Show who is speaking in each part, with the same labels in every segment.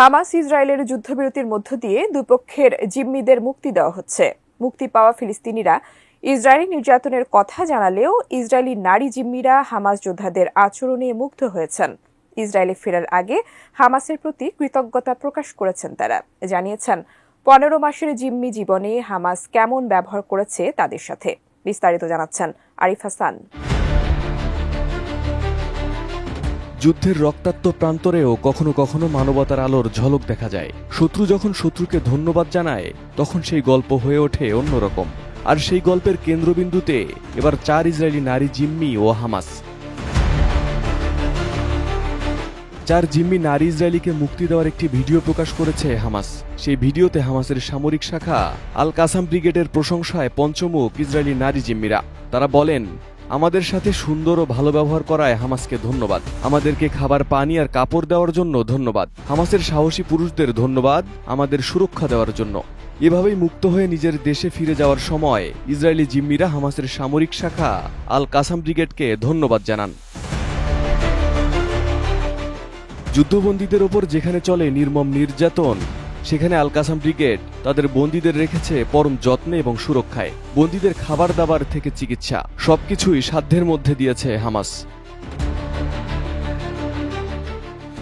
Speaker 1: Hamas ইসরায়েলের যুদ্ধবিরতির মধ্য দিয়ে দুপক্ষের জিম্মিদের মুক্তি দেওয়া হচ্ছে। মুক্তি পাওয়া ফিলিস্তিনিরা ইসরায়েলি নির্যাতনের কথা জানালেও ইসরায়েলি নারী জিম্মিরা হামাস যোদ্ধাদের আচরণে মুগ্ধ হয়েছেন। ইসরায়েলে ফেরার আগে হামাসের প্রতি কৃতজ্ঞতা প্রকাশ করেছেন তারা। জানিয়েছেন, পনেরো মাসের জিম্মি জীবনে হামাস কেমন ব্যবহার করেছে তাদের সাথে। বিস্তারিত জানাচ্ছেন আরিফ হাসান।
Speaker 2: যুদ্ধের রক্তাক্ত প্রান্তরেও কখনো কখনো মানবতার আলোর ঝলক দেখা যায়। শত্রু যখন শত্রুকে ধন্যবাদ জানায়, তখন সেই গল্প হয়ে ওঠে অন্যরকম। আর সেই গল্পের কেন্দ্রবিন্দুতে এবার চার ইসরায়েলি নারী জিম্মি ও হামাস। চার জিম্মি নারী ইসরায়েলিকে মুক্তি দেওয়ার একটি ভিডিও প্রকাশ করেছে হামাস। সেই ভিডিওতে হামাসের সামরিক শাখা আল কাসাম ব্রিগেডের প্রশংসায় পঞ্চমুখ ইসরায়েলি নারী জিম্মিরা। তারা বলেন আমাদের সাথে সুন্দর ও ভালো ব্যবহার করায় হামাসকে ধন্যবাদ। আমাদেরকে খাবার, পানি আর কাপড় দেওয়ার জন্য ধন্যবাদ। হামাসের সাহসী পুরুষদের ধন্যবাদ আমাদের সুরক্ষা দেওয়ার জন্য। এভাবেই মুক্ত হয়ে নিজের দেশে ফিরে যাওয়ার সময় ইসরায়েলি জিম্মিরা হামাসের সামরিক শাখা আল কাসাম ব্রিগেডকে ধন্যবাদ জানান। যুদ্ধবন্দীদের ওপর যেখানে চলে নির্মম নির্যাতন সেখানে আল কাসাম ব্রিগেড তাদের বন্দীদের রেখেছে পরম যত্নে এবং সুরক্ষায়। বন্দীদের খাবার দাবার থেকে চিকিৎসা। সবকিছুই সাধ্যের মধ্যে দিয়েছে হামাস।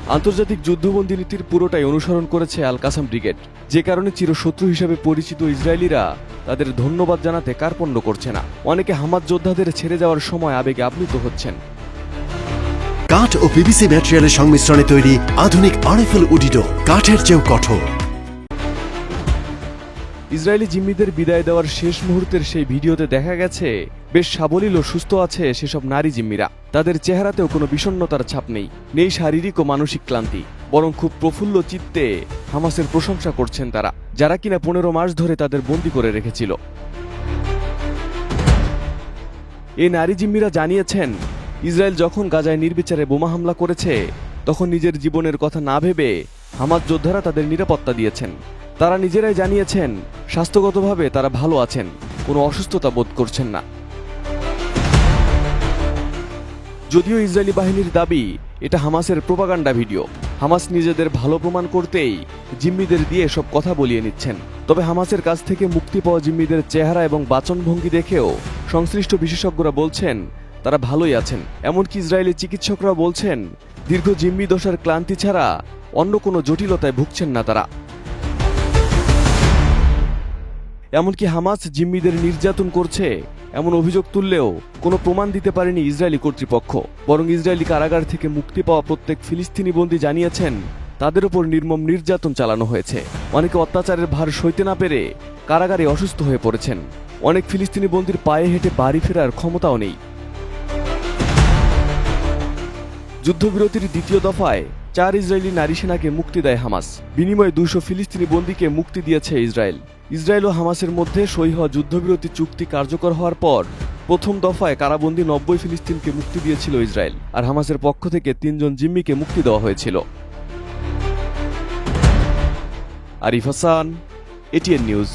Speaker 2: আন্তর্জাতিক যুদ্ধবন্দী নীতির পুরোটাই অনুসরণ করেছে আল কাসাম ব্রিগেড। যে কারণে চিরশত্রু হিসেবে পরিচিত ইসরায়েলিরা তাদের ধন্যবাদ জানাতে কার্পণ্য করছে না। অনেকে হামাদ যোদ্ধাদের ছেড়ে যাওয়ার সময় আবেগে আপ্লুত হচ্ছেন।
Speaker 3: কাঠ ও পিভিসি ম্যাটেরিয়ালের সংমিশ্রণে তৈরি আধুনিক আরএফএল উডিডো কাঠের চেয়েও কঠোর।
Speaker 2: ইসরায়েলি জিম্মিদের বিদায় দেওয়ার শেষ মুহূর্তের সেই ভিডিওতে দেখা গেছে, বেশ সাবলীল ও সুস্থ আছে সেসব নারী জিম্মিরা। তাদের চেহারাতেও কোনো বিষণ্ণতার ছাপ নেই নেই শারীরিক ও মানসিক ক্লান্তি, বরং খুব প্রফুল্ল চিত্তে হামাসের প্রশংসা করছেন তারা, যারা কিনা পনেরো মাস ধরে তাদের বন্দি করে রেখেছিল। এই নারী জিম্মিরা জানিয়েছেন, ইসরায়েল যখন গাজায় নির্বিচারে বোমা হামলা করেছে, তখন নিজের জীবনের কথা না ভেবে হামাজ যোদ্ধারা তাদের নিরাপত্তা দিয়েছেন। তারা নিজেরাই জানিয়েছেন, স্বাস্থ্যগতভাবে তারা ভালো আছেন, কোনো অসুস্থতা বোধ করছেন না। যদিও ইসরায়েলি বাহিনীর দাবি, এটা হামাসের প্রোপাগান্ডা ভিডিও। হামাস নিজেদের ভালো প্রমাণ করতেই জিম্মিদের দিয়ে সব কথা বলিয়ে নিচ্ছেন। তবে হামাসের কাছ থেকে মুক্তি পাওয়া জিম্মিদের চেহারা এবং বাচনভঙ্গি দেখেও সংশ্লিষ্ট বিশেষজ্ঞরা বলছেন, তারা ভালোই আছেন। এমনকি ইসরায়েলি চিকিৎসকরা বলছেন, দীর্ঘ জিম্মি দশার ক্লান্তি ছাড়া অন্য কোনো জটিলতায় ভুগছেন না তারা। এমনকি হামাস জিম্মিদের নির্যাতন করছে। এমন অভিযোগ তুললেও কোনো প্রমাণ দিতে পারেনি ইসরায়েলি কর্তৃপক্ষ। বরং ইসরায়েলি কারাগার থেকে মুক্তি পাওয়া প্রত্যেক ফিলিস্তিনি বন্দী জানিয়েছেন, তাদের উপর নির্মম নির্যাতন চালানো হয়েছে। অনেকে অত্যাচারের ভার সইতে না পেরে কারাগারে অসুস্থ হয়ে পড়েছেন। অনেক ফিলিস্তিনি বন্দির পায়ে হেঁটে বাড়ি ফেরার ক্ষমতাও নেই। যুদ্ধবিরতির দ্বিতীয় দফায় চার ইসরায়েলি নারী সেনাকে মুক্তি দেয় হামাস। বিনিময়ে দুশো ফিলিস্তিনি বন্দীকে মুক্তি দিয়েছে ইসরায়েল। ইসরায়েল ও হামাসের মধ্যে সই হওয়া যুদ্ধবিরতি চুক্তি কার্যকর হওয়ার পর প্রথম দফায় কারাবন্দী নব্বই ফিলিস্তিনকে মুক্তি দিয়েছিল ইসরায়েল, আর হামাসের পক্ষ থেকে তিনজন জিম্মিকে মুক্তি দেওয়া হয়েছিল। Arif Hasan, ATN news.